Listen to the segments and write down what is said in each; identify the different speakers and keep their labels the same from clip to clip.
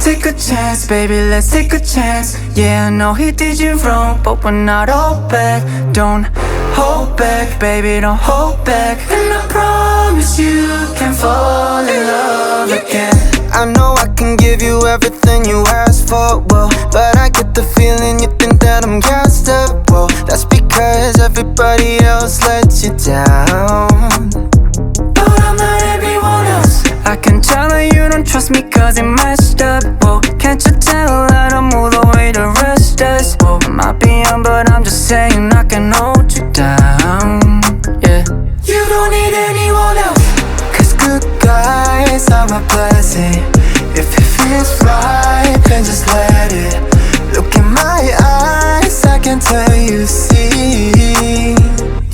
Speaker 1: Take a chance, baby, let's take a chance. Yeah, I know he did you wrong, but we're not all back. Don't hold back, baby, don't hold back. And I promise you can fall in love again.
Speaker 2: I know I can give you everything you ask for, whoa. But I get the feeling you think that I'm gassed up, whoa. That's because everybody else let you down.
Speaker 1: But I'm not everyone else. I can tell that you don't trust me cause it messed does? Whoa, I might be young, but I'm just saying I can hold you down. Yeah. You don't need anyone else.
Speaker 2: Cause good guys are a blessing. If it feels right, then just let it. Look in my eyes, I can tell you see.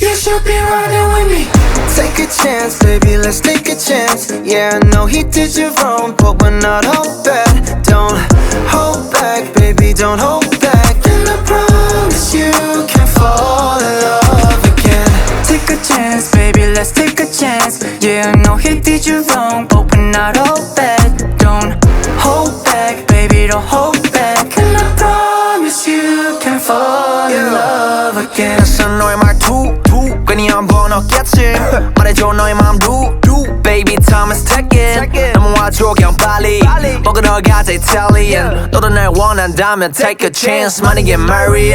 Speaker 1: You should be riding with me.
Speaker 2: Take a chance, baby, let's take a chance. Yeah, I know he did you wrong, but we're not all bad. love again.
Speaker 3: 낯선 너의 말투 두 괜히 한번 얻겠지 말해줘 너의 마음 두두 Baby time is ticking 넘어와줘 그냥 빨리 먹으러 가자 Italian 너도 날 원한다면 take a chance 많이 get married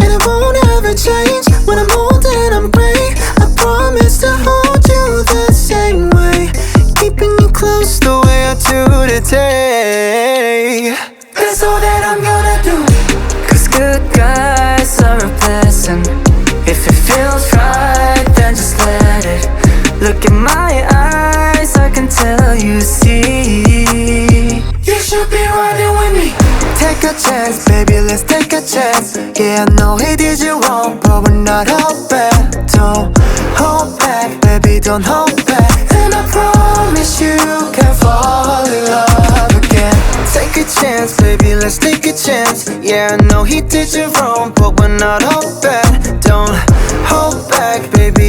Speaker 2: And it won't ever change when I'm old and I'm gray. I promise to hold you the same way, keeping you close the way I do today.
Speaker 1: Blessing. If it feels right, then just let it. Look in my eyes, I can tell you see. You should be riding with me.
Speaker 2: Take a chance, baby, let's take a chance. Yeah, I know he did you wrong, but we're not all bad. Don't hold back, baby, don't hold back. And I promise you can fall in love again. Take a chance, baby, let's take a chance. Yeah, I know he did you wrong, but we're not all bad.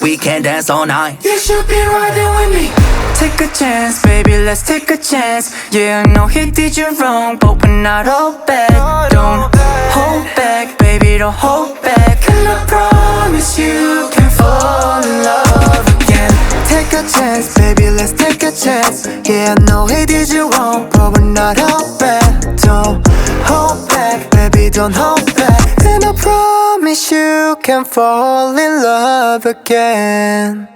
Speaker 3: we can dance all night.
Speaker 1: You should be riding with me. Take a chance, baby, let's take a chance. Yeah, I know he did you wrong, but we're not all bad. Don't hold back, baby, don't hold back. And I promise you can fall in love again.
Speaker 2: Take a chance, baby, let's take a chance. Yeah, I know he did you wrong, but we're not all bad. Don't hold back, baby, don't hold back. And I promise promise you can fall in love again.